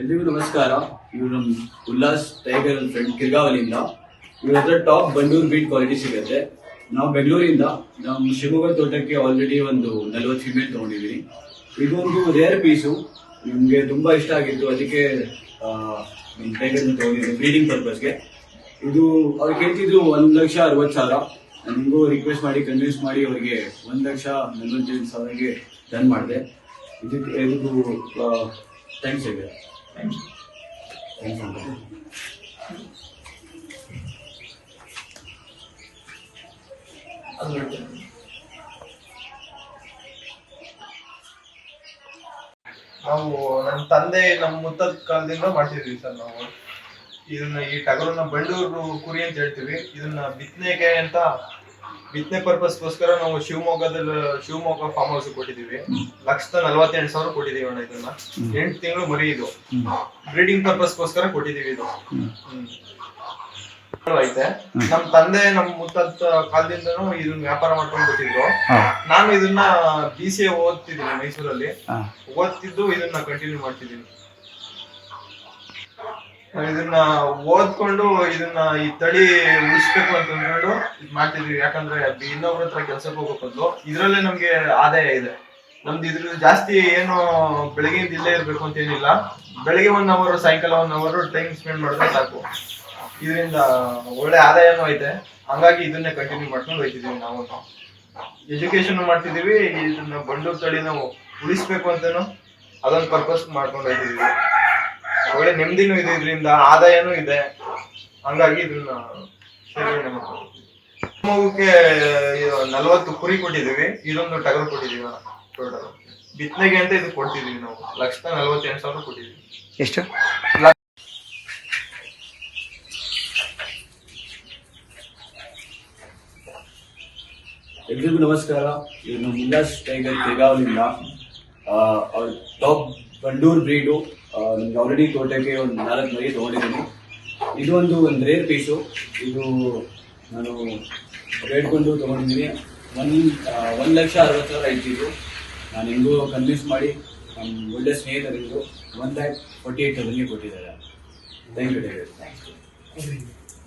ಎಲ್ರಿಗೂ ನಮಸ್ಕಾರ. ಇವ್ರು ನಮ್ ಉಲ್ಲಾಸ್ ಟೈಗರ್ ಫ್ರೆಂಡ್ ಕಿರ್ಗಾವಲಿಯಿಂದ. ಇವ್ರ ಹತ್ರ ಟಾಪ್ ಬಂಡೂರು ಬೀಟ್ ಕ್ವಾಲಿಟಿ ಸಿಗುತ್ತೆ. ನಾವು ಬೆಂಗಳೂರಿಂದ ನಮ್ಮ ಶಿವಮೊಗ್ಗ ತೋಟಕ್ಕೆ ಆಲ್ರೆಡಿ ಒಂದು ನಲ್ವತ್ತು ಫಿಮೇಲ್ ತಗೊಂಡಿದ್ದೀನಿ ಇದೊಂದು ರೇರ್ ಪೀಸು ನಿಮಗೆ ತುಂಬ ಇಷ್ಟ ಆಗಿತ್ತು. ಅದಕ್ಕೆ ಟೈಗರ್ ತಗೊಂಡಿದ್ದೀನಿ ಬ್ರೀಡಿಂಗ್ ಪರ್ಪಸ್ಗೆ ಇದು ಅವ್ರು ಕೇಳ್ತಿದ್ರು ಒಂದು ಲಕ್ಷ ಅರವತ್ತು ಸಾವಿರ. ನನಗೂ ರಿಕ್ವೆಸ್ಟ್ ಮಾಡಿ ಕನ್ವಿನ್ಸ್ ಮಾಡಿ ಅವರಿಗೆ ಒಂದು ಲಕ್ಷ ನಲ್ವತ್ತೈದು ಸಾವಿರಗೆ ಡನ್ ಮಾಡಿದೆ. ಇದಕ್ಕೆ ಇದು ಥ್ಯಾಂಕ್ಸ್ ಅಂತ ನಾವು ನಮ್ಮ ತಂದೆ ನಮ್ಮ ಮುತ್ತದ ಕಾಲದಿಂದ ಮಾಡ್ತಿದ್ವಿ ಸರ್ ನಾವು. ಇದನ್ನ ಈ ಟಗರನ್ನ ಬಳ್ಳೂರು ಕುರಿ ಅಂತ ಹೇಳ್ತೀವಿ. ಇದನ್ನ ಬಿತ್ತನೆಗೆ ಅಂತ ಬಿತ್ತನೆ ಪರ್ಪಸ್ಗೋಸ್ಕರ ನಾವು ಶಿವಮೊಗ್ಗದಲ್ಲಿ ಶಿವಮೊಗ್ಗ ಫಾರ್ಮ್ ಹೌಸ್ ಕೊಟ್ಟಿದೀವಿ ಲಕ್ಷದ ನಲವತ್ತೆಂಟು ಸಾವಿರ ಕೊಟ್ಟಿದೀವಿ ಅಣ್ಣ ಇದನ್ನ. ಎಂಟು ತಿಂಗಳು ಮರಿ ಇದು ಬ್ರೀಡಿಂಗ್ ಪರ್ಪಸ್ಗೋಸ್ಕರ ಕೊಟ್ಟಿದೀವಿ ಇದು. ಐತೆ ನಮ್ ತಂದೆ ನಮ್ ಮುತ್ತ ಕಾಲದಿಂದನೂ ಇದನ್ನ ವ್ಯಾಪಾರ ಮಾಡ್ಕೊಂಡು ಬಿಟ್ಟಿದ್ರು. ನಾನು ಇದನ್ನ ಬಿ ಸಿ ಎ ಓದ್ತಿದ್ದೀನಿ ಮೈಸೂರಲ್ಲಿ. ಓದ್ತಿದ್ದು ಇದನ್ನ ಕಂಟಿನ್ಯೂ ಮಾಡ್ತಿದ್ದೀನಿ. ಇದನ್ನ ಓದ್ಕೊಂಡು ಇದನ್ನ ಈ ತಳಿ ಉಳಿಸ್ಬೇಕು ಅಂತ ಅಂದ್ಕೊಂಡು ಇದು ಮಾಡ್ತಿದ್ವಿ. ಯಾಕಂದ್ರೆ ಇನ್ನೊಬ್ರ ಹತ್ರ ಕೆಲ್ಸಕ್ಕೆ ಹೋಗ್ಬೇಕು ಇದ್ರಲ್ಲೇ ನಮ್ಗೆ ಆದಾಯ ಇದೆ. ನಮ್ದು ಇದ್ರ ಜಾಸ್ತಿ ಏನು ಬೆಳಗ್ಗೆಯಿಂದ ಇಲ್ಲೇ ಇರ್ಬೇಕು ಅಂತ ಏನಿಲ್ಲ. ಬೆಳಗ್ಗೆ ಒನ್ ಅವರ್ ಸಾಯಂಕಾಲ ಒನ್ ಅವರ್ ಟೈಮ್ ಸ್ಪೆಂಡ್ ಮಾಡಿದ್ರೆ ಸಾಕು. ಇದರಿಂದ ಒಳ್ಳೆ ಆದಾಯನೂ ಐತೆ. ಹಂಗಾಗಿ ಇದನ್ನೇ ಕಂಟಿನ್ಯೂ ಮಾಡ್ಕೊಂಡು ಹೋಯ್ತಿದೀವಿ ನಾವು. ಎಜುಕೇಶನ್ ಮಾಡ್ತಿದೀವಿ. ಇದನ್ನ ಬಂಡೂರು ತಳಿ ನಾವು ಉಳಿಸ್ಬೇಕು ಅಂತಾನು ಅದೊಂದು ಪರ್ಪಸ್ ಮಾಡ್ಕೊಂಡು ಹೋಯ್ತಿದೀವಿ. ಒಳ್ಳೆ ನೆಮ್ಮದಿನೂ ಇದೆ ಇದರಿಂದ ಆದಾಯನೂ ಇದೆ. ಹಂಗಾಗಿ ಇದನ್ನ ಮಗುಕ್ಕೆ ನಲ್ವತ್ತು ಕುರಿ ಕೊಟ್ಟಿದೀವಿ ಇದೊಂದು ಟಗರು ಕೊಟ್ಟಿದೀವಿ ಟೋಟಲ್ ಬಿತ್ತನೆಗೆ ಅಂತ ಇದು ಕೊಡ್ತಿದೀವಿ ನಾವು. ಲಕ್ಷದ ನಲ್ವತ್ತೆಂಟು ಸಾವಿರ ಕೊಟ್ಟಿದೀವಿ. ಎಷ್ಟು? ಎಲ್ರಿಗೂ ನಮಸ್ಕಾರ. ಇದು ನಮ್ಮ ಉಲ್ಲಾಸ್ ಟೈಗರ್ ತೆಗಾವಲಿಂದ ಟಾಪ್ ಬಂಡೂರ್ ಬ್ರೀಡು ನಿಮ್ಗೆ ಆಲ್ರೆಡಿ ತೋಟಕ್ಕೆ ಒಂದು ನಾಲ್ಕು ಮರಿ ತೊಗೊಂಡಿದ್ದೀನಿ. ಇದು ಒಂದು ಒಂದು ರೇರ್ ಪೀಸು ಇದು ನಾನು ಬೇಡ್ಕೊಂಡು ತೊಗೊಂಡಿದ್ದೀನಿ. ಒನ್ ಒಂದು ಲಕ್ಷ ಅರವತ್ತು ಸಾವಿರ ಇದ್ದಿದ್ದು ನಾನು ಹೆಂಗೂ ಕನ್ವಿನ್ಸ್ ಮಾಡಿ ನಮ್ಮ ಒಳ್ಳೆ ಸ್ನೇಹಿತರಿಂದು ಒನ್ ಲ್ಯಾಕ್ ಫೋರ್ಟಿ ಏಟ್ ತೌಸಂಡ್ಗೆ ಕೊಟ್ಟಿದ್ದಾರೆ. Thank you thank thanks